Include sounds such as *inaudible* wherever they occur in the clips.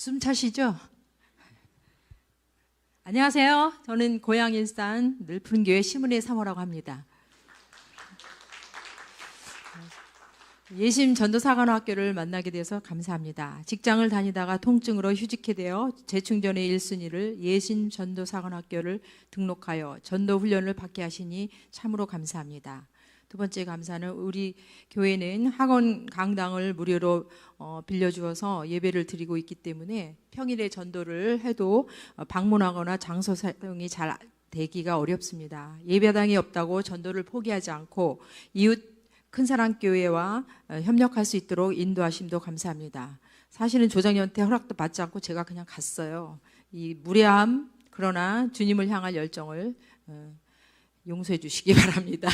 숨 차시죠? 안녕하세요. 저는 고향 일산 늘푸른 교회 시문의 사모라고 합니다. 예심 전도사관학교를 만나게 돼서 감사합니다. 직장을 다니다가 통증으로 휴직해 되어 재충전의 1순위를 예심 전도사관학교를 등록하여 전도 훈련을 받게 하시니 참으로 감사합니다. 두 번째 감사는 우리 교회는 학원 강당을 무료로 어, 빌려주어서 예배를 드리고 있기 때문에 평일에 전도를 해도 어, 방문하거나 장소 사용이 잘 되기가 어렵습니다. 예배당이 없다고 전도를 포기하지 않고 이웃 큰 사랑 교회와 어, 협력할 수 있도록 인도하심도 감사합니다. 사실은 조장님한테 허락도 받지 않고 제가 그냥 갔어요. 이 무례함 그러나 주님을 향할 열정을 어, 용서해 주시기 *laughs* 바랍니다.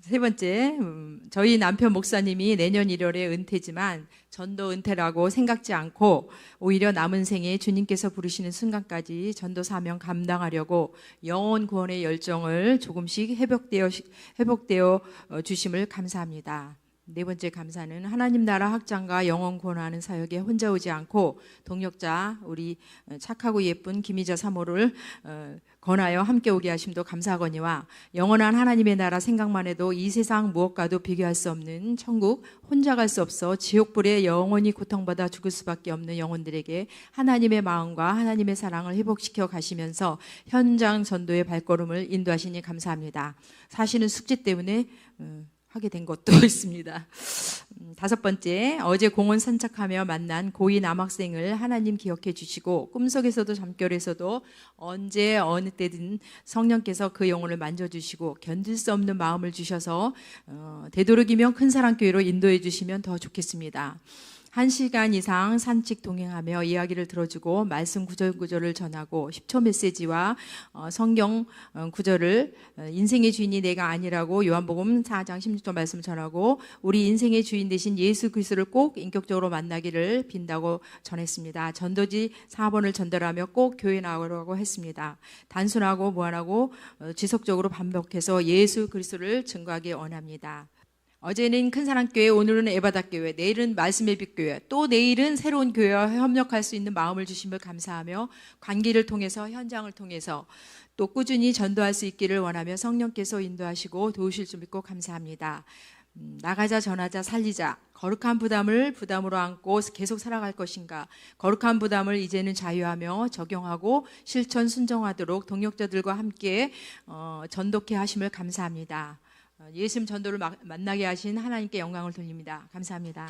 세 번째, 음, 저희 남편 목사님이 내년 1월에 은퇴지만 전도 은퇴라고 생각지 않고 오히려 남은 생에 주님께서 부르시는 순간까지 전도 사명 감당하려고 영혼 구원의 열정을 조금씩 회복되어 회복되어 어, 주심을 감사합니다. 네 번째 감사는 하나님 나라 확장과 영원 구원하는 사역에 혼자 오지 않고 동역자 우리 어, 착하고 예쁜 김희자 사모를 어, 권하여 함께 오게 하심도 감사하거니와 영원한 하나님의 나라 생각만 해도 이 세상 무엇과도 비교할 수 없는 천국 혼자 갈 수 없어 지옥불에 영원히 고통받아 죽을 수밖에 없는 영혼들에게 하나님의 마음과 하나님의 사랑을 회복시켜 가시면서 현장 전도의 발걸음을 인도하시니 감사합니다. 사실은 숙제 때문에 음, 하게 된 것도 *laughs* 있습니다. 음, 다섯 번째, 어제 공원 산책하며 만난 고2 남학생을 하나님 기억해 주시고 꿈속에서도 잠결에서도 언제 어느 때든 성령께서 그 영혼을 만져주시고 견딜 수 없는 마음을 주셔서 어, 되도록이면 큰 사랑교회로 인도해 주시면 더 좋겠습니다. 한 시간 이상 산책 동행하며 이야기를 들어주고 말씀 구절 구절을 전하고 10초 메시지와 어, 성경 어, 구절을 어, 인생의 주인이 내가 아니라고 요한복음 4장 16절 말씀 전하고 우리 인생의 주인 대신 예수 그리스도를 꼭 인격적으로 만나기를 빈다고 전했습니다. 전도지 4번을 전달하며 꼭 교회 나오라고 했습니다. 단순하고 무한하고 지속적으로 반복해서 예수 그리스도를 증거하기 원합니다. 어제는 큰사랑교회, 오늘은 에바다교회, 내일은 말씀의 빛교회, 또 내일은 새로운 교회와 협력할 수 있는 마음을 주심을 감사하며 관계를 통해서 현장을 통해서 또 꾸준히 전도할 수 있기를 원하며 성령께서 인도하시고 도우실 줄 믿고 감사합니다. 음, 나가자 전하자 살리자 거룩한 부담을 부담으로 안고 계속 살아갈 것인가 거룩한 부담을 이제는 자유하며 적용하고 실천 순종하도록 동역자들과 함께 어, 전독해 하심을 감사합니다. 어, 예수님 전도를 만나게 하신 하나님께 영광을 돌립니다. 감사합니다.